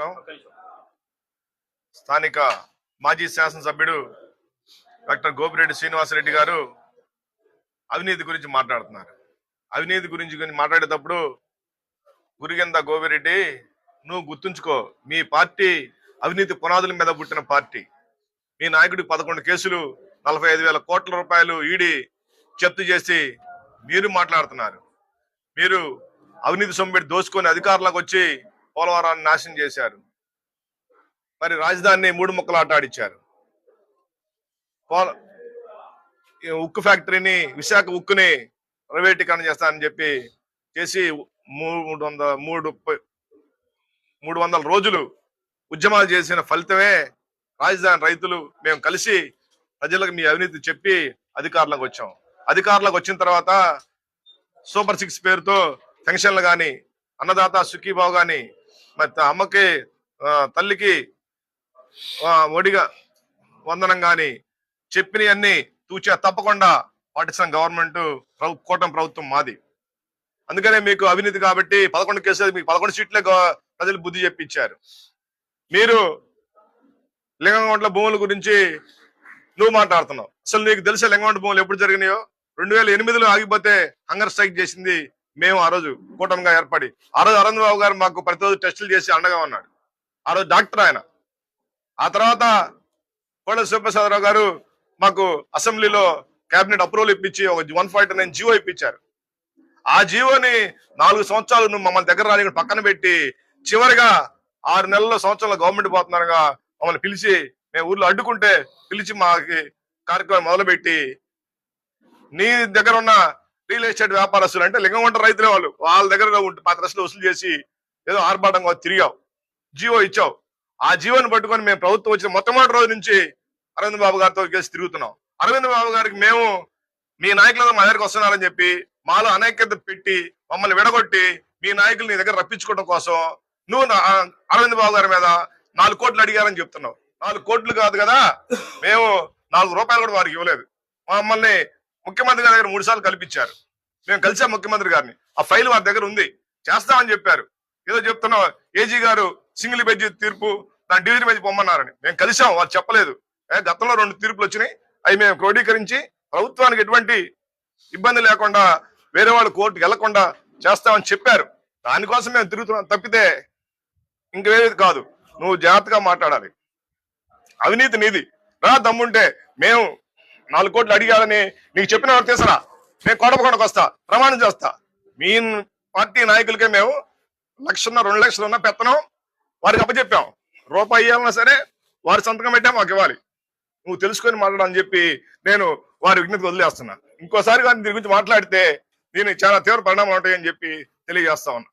మాత్రం స్థానిక మాజీ శాసనసభ్యుడు డాక్టర్ గోపిరెడ్డి శ్రీనివాసరెడ్డి గారు అవినీతి గురించి మాట్లాడుతున్నారు. అవినీతి గురించి మాట్లాడేటప్పుడు గురిగంద గోపిరెడ్డి నువ్వు గుర్తుంచుకో మీ పార్టీ అవినీతి పునాదుల మీద పుట్టిన పార్టీ. మీ నాయకుడికి పదకొండు కేసులు నలభై ఐదు వేల కోట్ల రూపాయలు ఈడి జప్తు చేసి మీరు మాట్లాడుతున్నారు. మీరు అవినీతి సొమ్మిడి దోచుకొని అధికారులకు వచ్చి పోలవరాన్ని నాశనం చేశారు. మరి రాజధానిని మూడు ముక్కలు ఆట ఆడిచ్చారు పోల ఈ ఉక్కు ఫ్యాక్టరీని విశాఖ ఉక్కుని ప్రైవేటీకరణ చేస్తానని చెప్పి చేసి మూడు వందల మూడు మూడు వందల రోజులు ఉద్యమాలు చేసిన ఫలితమే రాజధాని రైతులు మేము కలిసి ప్రజలకు మీ అవినీతి చెప్పి అధికారులకు వచ్చాం. అధికారులకు వచ్చిన తర్వాత సూపర్ సిక్స్ పేరుతో పెన్షన్లు కానీ అన్నదాత సుఖీబాబు కానీ అమ్మకి తల్లికి ఒడిగా వందనం కానీ చెప్పినవన్నీ తూచా తప్పకుండా పాటిస్తాం గవర్నమెంట్ ప్రభు- కూటమి ప్రభుత్వం మాది. అందుకనే మీకు అవినీతి కాబట్టి పదకొండు కేసులు మీకు పదకొండు సీట్లే ప్రజలు బుద్ధి చెప్పించారు. మీరు లింగంగొండ్ల భూముల గురించి నువ్వు మాట్లాడుతున్నావు. అసలు నీకు తెలిసే లింగంగొండ భూములు ఎప్పుడు జరిగినాయో? రెండు వేల ఎనిమిదిలో ఆగిపోతే హంగర్ స్ట్రైక్ చేసింది మేము ఆ రోజు కూటమిగా ఏర్పడి ఆ రోజు అరవింద్ బాబు గారు మాకు ప్రతిరోజు టెస్టులు చేసి అండగా ఉన్నాడు. ఆ రోజు డాక్టర్ ఆయన. ఆ తర్వాత కోడ శివప్రసాదరావు గారు మాకు అసెంబ్లీలో కేబినెట్ అప్రూవల్ ఇప్పించి ఒక వన్ ఫార్టీ నైన్ జీవో ఇప్పించారు. ఆ జీవోని నాలుగు సంవత్సరాలు నువ్వు మమ్మల్ని దగ్గర రాని పక్కన పెట్టి చివరిగా ఆరు నెలల సంవత్సరాల గవర్నమెంట్ పోతున్నారుగా మమ్మల్ని పిలిచి మేము ఊర్లో అడ్డుకుంటే పిలిచి మాకి కార్యక్రమం మొదలుపెట్టి నీ దగ్గర ఉన్న రియల్ ఎస్టేట్ వ్యాపారస్తులు అంటే లింగంవంట రైతులే వాళ్ళు. వాళ్ళ దగ్గర ఉంటే పాత రసలు వసూలు చేసి ఏదో ఆర్భాటంగా తిరిగావు. జీవో ఇచ్చావు. ఆ జీవోని పట్టుకొని మేము ప్రభుత్వం వచ్చిన మొట్టమొదటి రోజు నుంచి అరవింద్ బాబు గారితో కలిసి తిరుగుతున్నాం. అరవింద్ బాబు గారికి మేము మీ నాయకులతో మా దగ్గరికి వస్తున్నారని చెప్పి మాలో అనైక్యత పెట్టి మమ్మల్ని విడగొట్టి మీ నాయకులు నీ దగ్గర రప్పించుకోవడం కోసం నువ్వు నా- అరవింద్ బాబు గారి మీద నాలుగు కోట్లు అడిగారని చెప్తున్నావు. నాలుగు కోట్లు కాదు కదా? మేము నాలుగు రూపాయలు కూడా వారికి ఇవ్వలేదు. మమ్మల్ని ముఖ్యమంత్రి గారి దగ్గర మూడు సార్లు కల్పించారు. మేము కలిసాం ముఖ్యమంత్రి గారిని. ఆ ఫైల్ వారి దగ్గర ఉంది. చేస్తామని చెప్పారు. ఏదో చెప్తున్నాం. ఏజీ గారు సింగిల్ బెడ్జి తీర్పు దాని డివిజన్ బెడ్జి పొమ్మన్నారని. మేము కలిసాం. వాళ్ళు చెప్పలేదు. ఏ, గతంలో రెండు తీర్పులు వచ్చినాయి. అవి మేము క్రోడీకరించి ప్రభుత్వానికి ఎటువంటి ఇబ్బంది లేకుండా వేరే వాళ్ళు కోర్టుకు వెళ్ళకుండా చేస్తామని చెప్పారు. దానికోసం మేము తిరుగుతున్నాం. తప్పితే ఇంకేది కాదు. నువ్వు జాగ్రత్తగా మాట్లాడాలి. అవినీతి నీది. రా దమ్ముంటే మేము నాలుగు కోట్లు అడిగాడని నీకు చెప్పిన వారు తీసరా. నేను కొడపకొండకు వస్తా ప్రమాణం చేస్తా. మీ పార్టీ నాయకులకే మేము లక్షన్న రెండు లక్షలు ఉన్న పెత్తనం. వారికి అప్పచెప్పాం. రూపాయి ఇవ్వాలన్నా సరే వారి సంతకం పెట్టా మాకు ఇవ్వాలి. నువ్వు తెలుసుకొని మాట్లాడని చెప్పి నేను వారి విజ్ఞప్తి వదిలేస్తున్నా. ఇంకోసారి కానీ దీని గురించి మాట్లాడితే దీనికి చాలా తీవ్ర పరిణామాలు ఉంటాయని చెప్పి తెలియజేస్తా ఉన్నా.